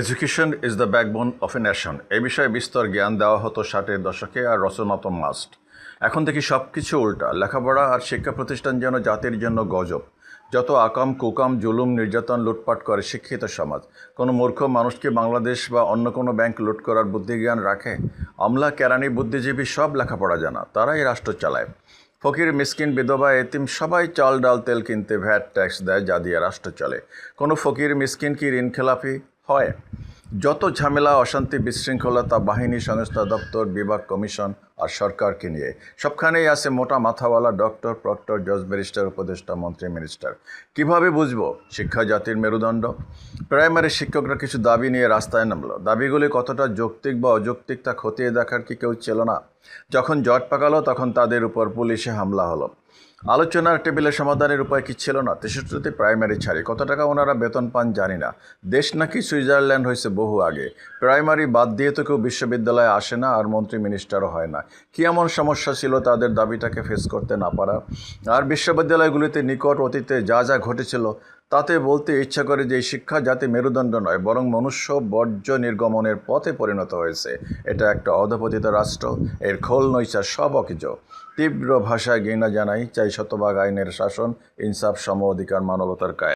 Education is the backbone of a nation এ বিষয়ে বিস্তর জ্ঞান দেওয়া হতো ষাটের দশকে আর রচনা তো মাস্ট এখন দেখি সব কিছু উল্টা। লেখাপড়া আর শিক্ষা প্রতিষ্ঠান যেন জাতির জন্য গজব। যত আকাম, কুকাম, জুলুম, নির্যাতন লুটপাট করে শিক্ষিত সমাজ, কোনো মূর্খ মানুষকে বাংলাদেশ বা অন্য কোনো ব্যাংক লুট করার বুদ্ধিজ্ঞান রাখে? আমলা, কেরানি, বুদ্ধিজীবী সব লেখাপড়া জানা, তারাই রাষ্ট্র চালায়। ফকির, মিসকিন, বিধবা, এতিম সবাই চাল, ডাল, তেল কিনতে ভ্যাট ট্যাক্স দেয় যা দিয়ে রাষ্ট্র চলে। কোনো ফকির, মিসকিন কি ঋণ হয়। যত ঝামেলা অশান্তি বিশৃঙ্খলতা বাহিনী সংস্থা দপ্তর বিভাগ কমিশন আর সরকারকে নিয়ে। সবখানেই আছে মোটা মাথাওয়ালা ডক্টর, প্রক্টর, জজ ব্যারিস্টার, উপদেষ্টা, মন্ত্রী, মিনিস্টার। কীভাবে বুঝব? শিক্ষা জাতির মেরুদণ্ড? প্রাইমারি শিক্ষকরা কিছু দাবি নিয়ে রাস্তায় নামলো। দাবিগুলি কতটা যৌক্তিক বা অযৌক্তিক তা খতিয়ে দেখার কি কেউ ছিল না। যখন জট পাকালো, তখন তাদের উপর পুলিশে হামলা হলো। আলোচনার টেবিলে সমাধানের উপায় কি ছিল না? তেষট্টিতে প্রাইমারি ছাড়ি। কত টাকা ওনারা বেতন পান জানি না। দেশ নাকি সুইজারল্যান্ড হয়েছে বহু আগে। প্রাইমারি বাদ দিয়ে তো কেউ বিশ্ববিদ্যালয়ে আসে না আর মন্ত্রী, মিনিস্টারও হয় না। কি এমন সমস্যা ছিল তাদের দাবিটাকে ফেস করতে না পারা। আর বিশ্ববিদ্যালয়গুলিতে নিকট অতীতে যা যা ঘটেছিল, তাতে বলতে ইচ্ছা করে যে শিক্ষা জাতি মেরুদণ্ড নয়, বরং মনুষ্য বর্জ্য নির্গমনের পথে পরিণত হয়েছে। এটা একটা অধপতিত রাষ্ট্র, এর খোল, নৈচা সব অকিজ। তীব্র ভাষায় ঘৃণা জানাই চাই শতভাগ আইনের শাসন, ইনসাফ, সম অধিকার, মানবতার কায়